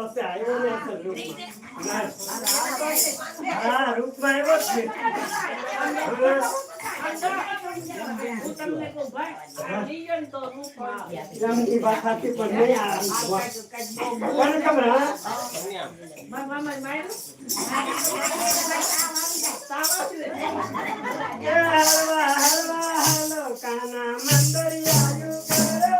પેલો છે. આવ્યો ને હા રૂપમાં આવ્યો છે. કાના મંદરિયા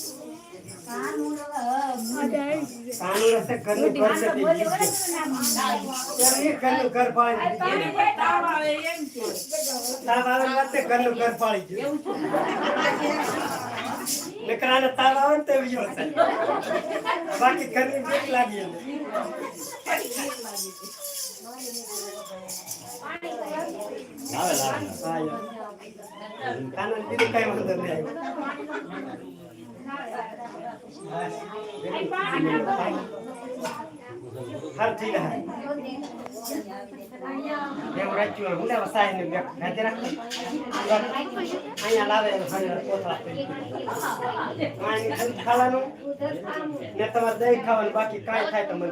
કાનૂન હશે ઘરનું ઘર છે એ ઘર પાળી તાવ આવે ને તો એવી બાકી ઘરની બીક લાગી. હા, યાર. કાનૂન બીજું કઈ વાંધો નહીં આવ્યો. હાલ ઠીક હે એમ રાખ્યું હું લેવા સાહેબ ને બેક રાતે રાખ અહીંયા લાવે ફરી કોથળા કરી. આને ખાવાનું ને તમારે દહીં ખાવાનું બાકી કાંઈ થાય તો મને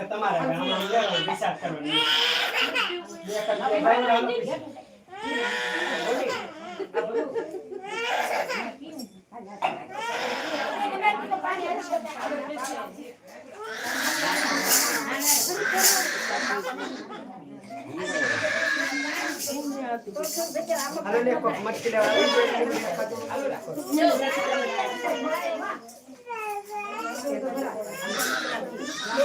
છે તમારે લેવાનું વિચાર કરવાનો. હાલો લે કોક મટકી લેવા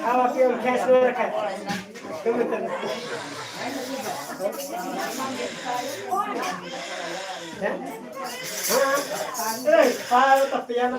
ખાવા પીવાનું ખેંચ ન રખાય ગમે તે હે? હા એ પાર તો પિયાનો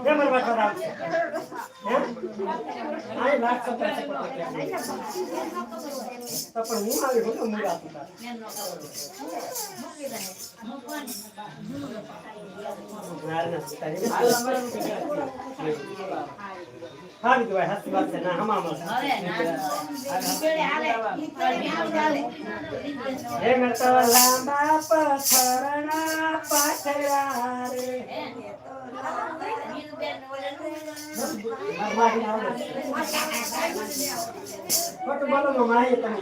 છે. જમણ વાત છે. હે? આય લાખ સત્તર છે તો પણ હું આવી હું મૂળ આપું તારે. ના, ના, તારી સારી તો ભાઈ હાચી વાત છે. ના હમામાં હે નતો લાંબા પથરણા પાથરા રે. ખોટું બોલો માં તમે.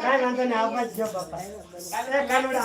કાંઈ વાંધો નહીં આવવા જ જો બાપા એ કાનુડા